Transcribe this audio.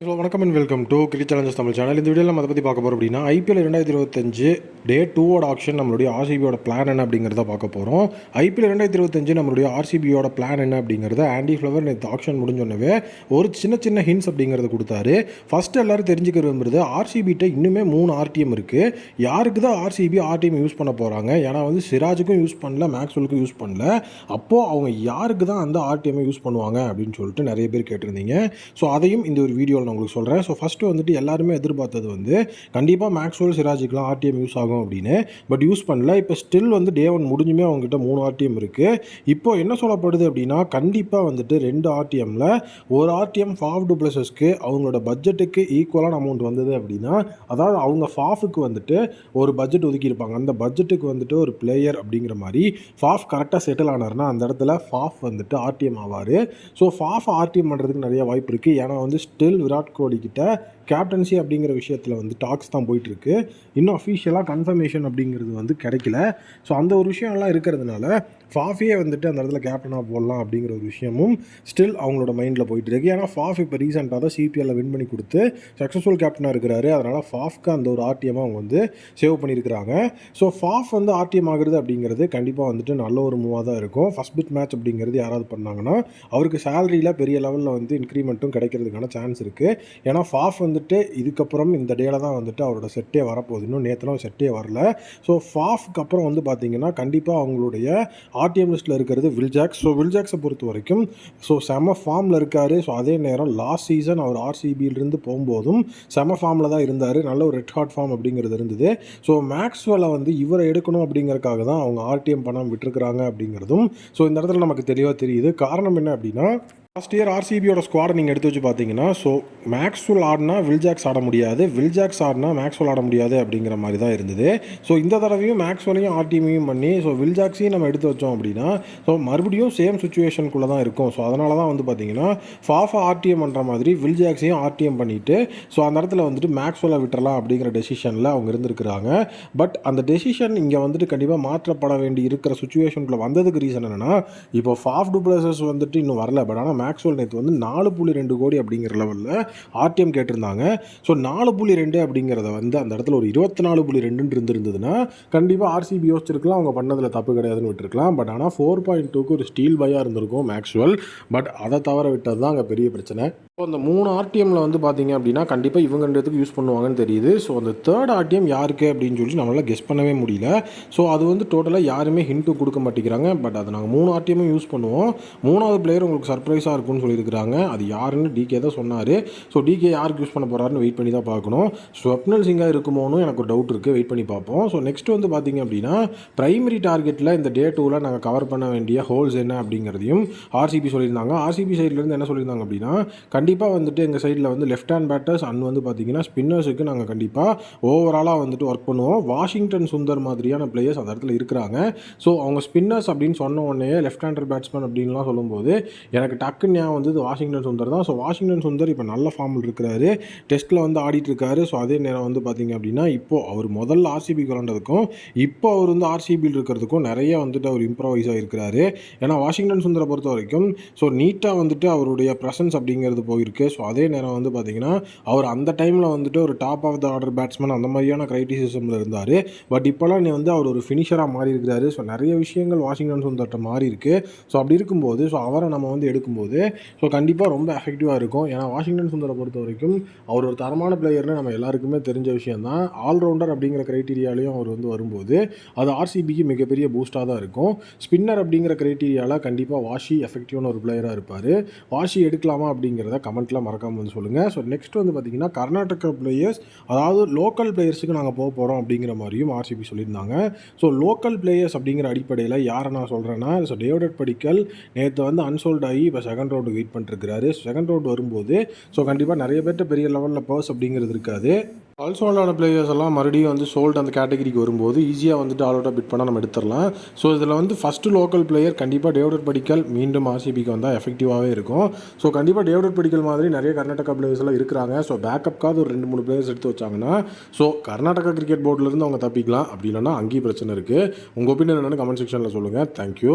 Hello வணக்கம் and welcome to cric challenges Tamil channel இந்த வீடியோவில் நம்ம அதை பற்றி பார்க்க போகிறோம் அப்படின்னா ஐபிஎல் ரெண்டாயிரத்தி இருபத்தஞ்சு டே டூவோட ஆப்ஷன் நம்மளுடைய ஆர்சிபியோட பிளான் என்ன அப்படிங்கிறத பார்க்க போகிறோம் ஐபிஎல் ரெண்டாயிரத்தி இருபத்தஞ்சு நம்மளுடைய ஆர்சிபியோட பிளான் என்ன அப்படிங்கிறத ஆண்டி ஃப்ளவர் நேற்று ஆப்ஷன் முடிஞ்சோன்னவே ஒரு சின்ன சின்ன ஹின்ஸ் அப்படிங்கிறத கொடுத்தாரு. ஃபஸ்ட்டு எல்லாரும் தெரிஞ்சுக்க விரும்புறது ஆர்சிபிட்ட இன்னுமே மூணு ஆர்டிஎம் இருக்குது யாருக்கு தான் ஆர்சிபி ஆர்டிஎம் யூஸ் பண்ண போகிறாங்க ஏன்னா வந்து சிராஜுக்கும் யூஸ் பண்ணல மேக்ஸ்வெலுக்கும் யூஸ் பண்ணல. அப்போது அவங்க யாருக்கு தான் அந்த ஆர்டிஎம்மை யூஸ் பண்ணுவாங்க அப்படின்னு சொல்லிட்டு நிறைய பேர் கேட்டிருந்தீங்க. ஸோ அதையும் இந்த ஒரு வீடியோவில் நான் உங்களுக்கு சொல்கிறேன் ஸோ ஃபஸ்ட்டு வந்துட்டு எல்லாருமே எதிர்பார்த்தது வந்து கண்டிப்பாக மேக்ஸ்வல் சிராஜிக்கெலாம் ஆர்டிஎம் யூஸ் ஆகும் அப்படின்னு. பட் யூஸ் பண்ணல. இப்போ ஸ்டில் வந்து டே ஒன் முடிஞ்சுமே அவங்ககிட்ட மூணு ஆர்டிஎம் இருக்குது இப்போ என்ன சொல்லப்படுது அப்படின்னா கண்டிப்பாக வந்துட்டு ரெண்டு ஆர்டிஎம்மில் ஒரு ஆர்டிஎம் ஃபாஃப் டூப்ளஸஸ்க்கு அவங்களோட பட்ஜெட்டுக்கு ஈக்குவலான அமௌண்ட் வந்தது அப்படின்னா அதாவது அவங்க ஃபாஃபுக்கு வந்துட்டு ஒரு பட்ஜெட் ஒதுக்கியிருப்பாங்க அந்த பட்ஜெட்டுக்கு வந்துட்டு ஒரு பிளேயர் அப்படிங்கிற மாதிரி ஃபாஃப் கரெக்டாக செட்டில் ஆனார்னா அந்த இடத்துல ஃபாஃப் வந்துட்டு ஆர்டிஎம் ஆவார். ஸோ ஃபாஃப் ஆர்டிஎம் பண்ணுறதுக்கு நிறைய வாய்ப்பு இருக்குது ஏன்னா வந்து ஸ்டில் விராட் விராட் கோலி கிட்ட கேப்டன்சி அப்படிங்கிற விஷயத்தில் வந்து டாக்ஸ் தான் போயிட்டுருக்கு. இன்னும் அஃபிஷியலாக கன்ஃபர்மேஷன் அப்படிங்கிறது வந்து கிடைக்கல. ஸோ அந்த ஒரு விஷயம்லாம் இருக்கிறதுனால ஃபாஃபியே வந்துட்டு அந்த இடத்துல கேப்டனாக போடலாம் அப்படிங்கிற ஒரு விஷயமும் ஸ்டில் அவங்களோட மைண்டில் போயிட்டு இருக்கு. ஏன்னா ஃபாஃப் இப்போ ரீசெண்டாக தான் சிபிஎல்ல வின் பண்ணி கொடுத்து சக்ஸஸ்ஃபுல் கேப்டனாக இருக்கிறாரு. அதனால் ஃபாஃப்க்கு அந்த ஒரு ஆர்டிஎமாக அவங்க வந்து சேவ் பண்ணியிருக்கிறாங்க. ஸோ ஃபாஃப் வந்து ஆர்டிஎம் ஆகுறது அப்படிங்கிறது கண்டிப்பாக வந்துட்டு நல்ல ஒரு மூவாக தான் இருக்கும். ஃபஸ்ட் பிட் மேட்ச் அப்படிங்கிறது யாராவது பண்ணாங்கன்னா அவருக்கு சேலரியில் பெரிய லெவலில் வந்து இன்க்ரிமெண்ட்டும் கிடைக்கிறதுக்கான சான்ஸ் இருக்குது ஏன்னா ஃபாஃப் வந்து வந்துட்டு இதுக்கப்புறம் இந்த டேல தான் வந்துட்டு அவரோட செட்டே வரப்போகுது. இன்னும் நேற்றுலாம் செட்டே வரல. ஸோ ஃபாஃப்க்கு அப்புறம் வந்து பார்த்தீங்கன்னா கண்டிப்பாக அவங்களுடைய ஆர்டிஎம் லிஸ்ட்டில் இருக்கிறது வில்ஜாக்ஸ் ஸோ வில்ஜாக்ஸை பொறுத்த வரைக்கும் ஸோ செம ஃபார்மில் இருக்கார். ஸோ அதே நேரம் லாஸ்ட் சீசன் அவர் ஆர்சிபியிலிருந்து போகும்போதும் செம ஃபார்மில் தான் இருந்தார். நல்ல ஒரு ரெட் ஹாட் ஃபார்ம் அப்படிங்கிறது இருந்தது. ஸோ மேக்ஸ்வெலை வந்து இவரை எடுக்கணும் அப்படிங்கிறக்காக தான் அவங்க ஆர்டிஎம் பணம் விட்டுருக்குறாங்க அப்படிங்கிறதும் ஸோ இந்த இடத்துல நமக்கு தெளிவாக தெரியுது. காரணம் என்ன அப்படின்னா லாஸ்ட் இயர் ஆர்சிபியோட ஸ்குவாட் நீங்கள் எடுத்து வச்சு பார்த்தீங்கன்னா ஸோ மேக்ஸ்வெல் ஆடினா வில்ஜாக்ஸ் ஆட முடியாது. வில்ஜாக்ஸ் ஆடினா மேக்ஸ்வெல் ஆட முடியாது அப்படிங்கிற மாதிரி தான் இருந்தது. ஸோ இந்த தடவையும் மேக்ஸ்வெல்லையும் ஆர்டிமையும் பண்ணி ஸோ வில்ஜாக்ஸையும் நம்ம எடுத்து வச்சோம் அப்படின்னா ஸோ மறுபடியும் சேம் சுச்சுவேஷனுக்குள்ளே தான் இருக்கும். ஸோ அதனால தான் வந்து பார்த்தீங்கன்னா ஃபாஃபா ஆர்டிஎம் பண்ணுற மாதிரி வில்ஜாக்ஸையும் ஆர்டிஎம் பண்ணிவிட்டு ஸோ அந்த இடத்துல வந்துட்டு மேக்ஸ்வெல்லை விட்டுறலாம் அப்படிங்கிற டெசிஷனில் அவங்க இருந்திருக்கிறாங்க. பட் அந்த டெசிஷன் இங்கே வந்துட்டு கண்டிப்பாக மாற்றப்பட வேண்டி இருக்கிற சுச்சுவேஷனுக்குள்ளே வந்ததுக்கு ரீசன் என்னென்னா இப்போ ஃபாஃப் டூப்ளசஸ் வந்துட்டு இன்னும் வரல. பட் ஆனால் மேக்ஸ்வெல் நேற்று வந்து நாலு புள்ளி ரெண்டு கோடி அப்படிங்கிற லெவலில் ஆர்டிஎம் கேட்டிருந்தாங்க. ஸோ நாலு புள்ளி ரெண்டு அப்படிங்கிறத வந்து அந்த இடத்துல ஒரு இருபத்தி நாலு புள்ளி ரெண்டுன்னு இருந்திருந்ததுன்னா கண்டிப்பாக ஆர்சிபி யோசிச்சிருக்கலாம் அவங்க பண்ணதில் தப்பு கிடையாதுன்னு விட்டுருக்கலாம். பட் ஆனால் ஃபோர் பாயிண்ட் டூக்கு ஒரு ஸ்டீல் பையாக இருந்திருக்கும் மேக்ஸ்வெல் பட் அதை தவிர விட்டது தான் அங்கே பெரிய பிரச்சனை. ஸோ அந்த மூணு ஆர்டிஎம்மில் வந்து பார்த்தீங்க அப்படின்னா கண்டிப்பாக இவங்க ரெண்டுத்துக்கு யூஸ் பண்ணுவாங்கன்னு தெரியுது. ஸோ அந்த தேர்ட் ஆர்டிஎம் யாருக்கு அப்படின்னு சொல்லி நம்மளால் கெஸ் பண்ணவே முடியல. ஸோ அது வந்து டோட்டலாக யாருமே ஹிண்ட்டும் கொடுக்க மாட்டேங்கிறாங்க. பட் அதை நாங்கள் மூணு ஆர்டிஎம்மும் யூஸ் பண்ணுவோம். மூணாவது பிளேயர் உங்களுக்கு சர்ப்ரைஸாக இருக்கும்னு சொல்லியிருக்கிறாங்க. அது யாருன்னு டிகே தான் சொன்னார். ஸோ டிகே யாருக்கு யூஸ் பண்ண போகிறாருன்னு வெயிட் பண்ணி தான் பார்க்கணும். ஸ்வப்னல் சிங்காக இருக்குமோன்னு எனக்கு ஒரு டவுட் இருக்குது வெயிட் பண்ணி பார்ப்போம். ஸோ நெக்ஸ்ட் வந்து பார்த்தீங்க அப்படின்னா ப்ரைமரி டார்கெட்டில் இந்த டே டூவில் நாங்கள் கவர் பண்ண வேண்டிய ஹோல்ஸ் என்ன அப்படிங்கிறதையும் ஆர்சிபி சொல்லியிருந்தாங்க. ஆர்சிபி சைட்லேருந்து என்ன சொல்லியிருந்தாங்க அப்படின்னா கண்டிப்பாக வந்துட்டு எங்கள் சைடில் வந்து லெஃப்ட் ஹேண்ட் பேட்டர்ஸ் அண்ட் வந்து பார்த்திங்கன்னா ஸ்பின்னர்ஸுக்கு நாங்கள் கண்டிப்பாக ஓவராலாக வந்துட்டு ஒர்க் பண்ணுவோம். வாஷிங்டன் சுந்தர் மாதிரியான பிளேயர்ஸ் அந்த இடத்துல இருக்கிறாங்க. ஸோ அவங்க ஸ்பின்னர்ஸ் அப்படின்னு சொன்ன உடனே லெஃப்ட் ஹேண்டர் பேட்ஸ்மேன் அப்படின்லாம் சொல்லும்போது எனக்கு டக்குன்னு ஞாபகம் வந்து வாஷிங்டன் சுந்தர் தான். ஸோ வாஷிங்டன் சுந்தர் இப்போ நல்ல ஃபார்மில் இருக்கிறாரு. டெஸ்ட்டில் வந்து ஆடிட்டு இருக்காரு. ஸோ அதே நேரம் வந்து பார்த்தீங்க அப்படின்னா இப்போது அவர் முதல்ல ஆர்சிபி விளாண்டதுக்கும் இப்போ அவர் வந்து ஆர்சிபியில் இருக்கிறதுக்கும் நிறைய வந்துட்டு அவர் இம்ப்ரவைஸ் ஆகிருக்கிறாரு ஏன்னா வாஷிங்டன் சுந்தரை பொறுத்த வரைக்கும் ஸோ நீட்டாக வந்துட்டு அவருடைய ப்ரெசன்ஸ் அப்படிங்கிறது போயிருக்கு ஸோ அதே நேரம் வந்து பார்த்தீங்கன்னா அவர் அந்த டைமில் வந்துட்டு ஒரு top of the order batsman அந்த மாதிரியான கிரைட்டிசிசமில் இருந்தார். பட் இப்போலாம் நீ வந்து அவர் ஒரு ஃபினிஷராக மாறி இருக்கிறாரு. ஸோ நிறைய விஷயங்கள் வாஷிங்டன் சுந்தர்கிட்ட மாறி இருக்கு. ஸோ அப்படி இருக்கும்போது ஸோ அவரை நம்ம வந்து எடுக்கும்போது ஸோ கண்டிப்பாக ரொம்ப எஃபெக்டிவாக இருக்கும். ஏன்னா வாஷிங்டன் சுந்தரை பொறுத்த வரைக்கும் அவர் ஒரு தரமான பிளேயர்னு நம்ம எல்லாருக்குமே தெரிஞ்ச விஷயம் தான். ஆல்ரவுண்டர் அப்படிங்கிற க்ரைட்டீரியாலையும் அவர் வந்து வரும்போது அது ஆர்சிபிக்கு மிகப்பெரிய பூஸ்ட்டாக தான் இருக்கும். ஸ்பின்னர் அப்படிங்கிற க்ரைட்டீரியாவில் கண்டிப்பாக வாஷி எஃபெக்டிவான ஒரு பிளேயராக இருப்பார். வாஷி எடுக்கலாமா அப்படிங்கிறத கமெண்ட்லாம் மறக்காமல் வந்து சொல்லுங்கள் ஸோ நெக்ஸ்ட் வந்து பார்த்திங்கன்னா கர்நாடகா பிளேயர்ஸ் அதாவது லோக்கல் பிளேயர்ஸுக்கு நாங்கள் போக போகிறோம் அப்படிங்கிற மாதிரியும் ஆர்சிபி சொல்லியிருந்தாங்க. ஸோ லோக்கல் பிளேயர்ஸ் அப்படிங்கிற அடிப்படையில் யாரை நான் சொல்கிறேன்னா ஸோ டேவிட் படிக்கல் நேற்று வந்து அன்சோல்ட் ஆகி இப்போ செகண்ட் ரவுண்டு வெயிட் பண்ணிருக்கிறாரு செகண்ட் ரவுண்ட் வரும்போது ஸோ கண்டிப்பாக நிறைய பேர்கிட்ட பெரிய லெவலில் பர்ஸ் அப்படிங்கிறது இருக்காது. ஆல்சோல்டான பிளேயர்ஸ் எல்லாம் மறுபடியும் வந்து சோல்டு அந்த கேட்டகரிக்கு வரும்போது ஈஸியாக வந்துட்டு ஆல் அவுட்டாக பிட் பண்ணால் நம்ம எடுத்துடலாம். ஸோ இதில் வந்து ஃபஸ்ட்டு லோக்கல் பிளேயர் கண்டிப்பாக டேவிடர் படிக்கல் மீண்டும் ஆர்சிபிக்கு வந்தால் எஃபெக்டிவாகவே இருக்கும். ஸோ கண்டிப்பாக டேவிடர் படிக்கல் மாதிரி நிறைய கர்நாடகா பிளேயர்ஸ் எல்லாம் இருக்கிறாங்க. ஸோ பேக்கப்காவது ஒரு ரெண்டு மூணு பிளேயர்ஸ் எடுத்து வச்சாங்கன்னா ஸோ கர்நாடகா கிரிக்கெட் போர்டிலேருந்து அவங்க தப்பிக்கலாம். அப்படி இல்லைன்னா அங்கேயும் பிரச்சனை இருக்குது உங்கள் ஒப்பீனியன் என்னென்னு கமெண்ட் செக்ஷனில் சொல்லுங்கள் தேங்க்யூ